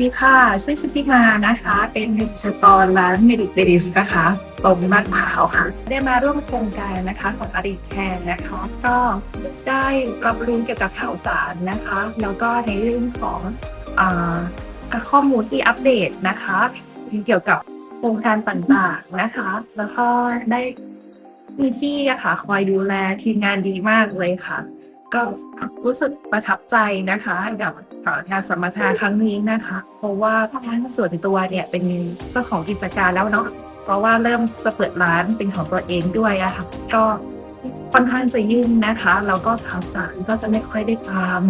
ดีค่ะ ชื่อชิติมานะคะ เป็นเภสัชกรร้านเมดิเ i สนะคะ ตรงลาดพร้าวค่ะ ได้มาร่วมโครงการนะคะของอาริแคร์นะคะ ก็ได้รับรู้เกี่ยวกับข่าวสารนะคะ แล้วก็ในเรื่องของอข้อมูลที่อัปเดตนะคะเกี่ยวกับโครงการต่างๆนะคะ แล้วก็ได้มีที่อะค่ะคอยดูแลทีมงานดีมากเลยค่ะ ก็รู้สึกประทับใจนะคะกับงานสัมมนาครั้งนี้นะคะ เพราะว่าส่วนตัวเนี่ยเป็นเจ้าของกิจการแล้วเนาะเพราะว่าเริ่มจะเปิดร้านเป็นของตัวเองด้วยอะค่ะก็ค่อนข้างจะยุ่งนะคะ แล้วก็ข่าวสารก็จะไม่ค่อยได้ตาม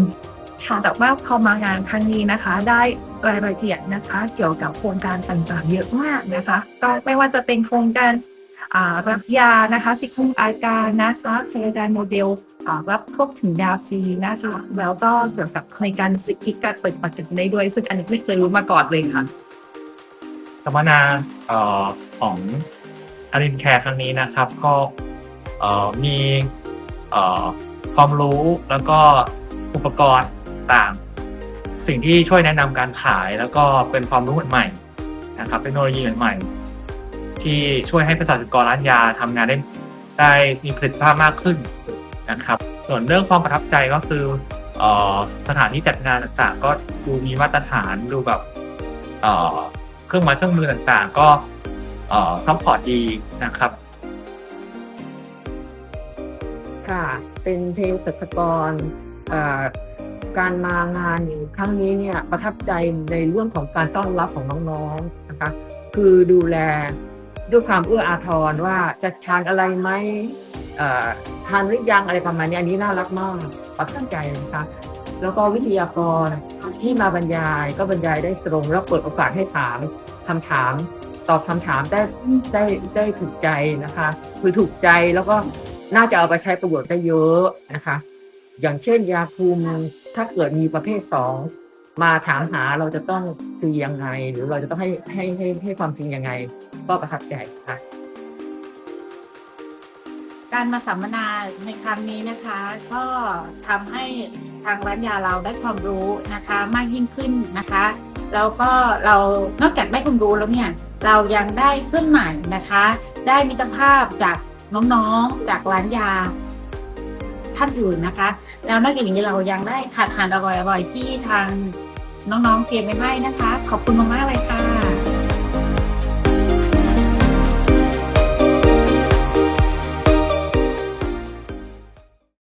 ค่ะแต่ว่าพอมางานครั้งนี้นะคะ ได้รายละเอียดนะคะ เกี่ยวกับโครงการต่างๆ เยอะมากนะคะ ก็ไม่ว่าจะเป็นโครงการอ่ารับยานะคะสิคุมอาการนะคะโครงการโมเดล รับทั่วถึงยาฟรีนะคะแล้วก็เกี่ยวกับในการสิทธิการเปิดบัตรได้ด้วย ซึ่งอันนี้ไม่เคยรู้มาก่อนเลยค่ะสัมมนาของอารินแคร์ครั้งนี้นะครับก็มีความรู้แล้วก็อุปกรณ์ต่างสิ่งที่ช่วยแนะนำการขายแล้วก็เป็นความรู้ใหม่นะครับเทคโนโลยีใหม่ที่ช่วยให้เภสัชกรร้านยาทำงานได้ได้มีประสิทธิภาพมากขึ้น นะครับ ส่วนเรื่องความประทับใจก็คืออสถานที่จัดงานต่างๆ ก็ดูมีมาตรฐานดูแบบเครื่องไม้เครื่องมือต่างๆ ก็ซัพพอร์ตดีนะครับ ค่ะ เป็นเพลงสัชกรเอ่อการมางานครั้งนี้เนี่ยประทับใจในเรื่องของการต้อนรับของน้องๆนะคะ คือดูแลด้วยความเอื้ออาทรว่าจะทานอะไรไหม ทานหรือยังอะไรประมาณนี้อันนี้น่ารักมากประทับใจนะคะแล้วก็วิทยากรที่มาบรรยายก็บรรยายได้ตรง แล้วเปิดโอกาสให้ถามคำถาม ตอบคำถามได้ได้ได้ถูกใจนะคะคือถูกใจแล้วก็น่าจะเอาไปใช้ประโยชน์ได้เยอะนะคะ อย่างเช่นยาคุมถ้าเกิดมีประเภทสองมาถามหาเราจะต้องคือยังไง หรือเราจะต้องให้ให้ให้ให้ความจริงยังไง ก็ประทับใจค่ะ การมาสัมมนาในครั้งนี้นะคะ ก็ทำให้ทางร้านยาเราได้ความรู้นะคะมากยิ่งขึ้นนะคะแล้วก็เรานอกจากได้ความรู้แล้วเนี่ยเรายังได้เพื่อนใหม่นะคะ ได้มิตรภาพจากน้องๆจากร้านยาท่านอื่นนะคะ แล้วนอกจากนี้เรายังได้ทานอาหารอร่อยๆที่ทางน้องๆเตรียมไว้ให้นะคะ ขอบคุณมากๆเลยค่ะ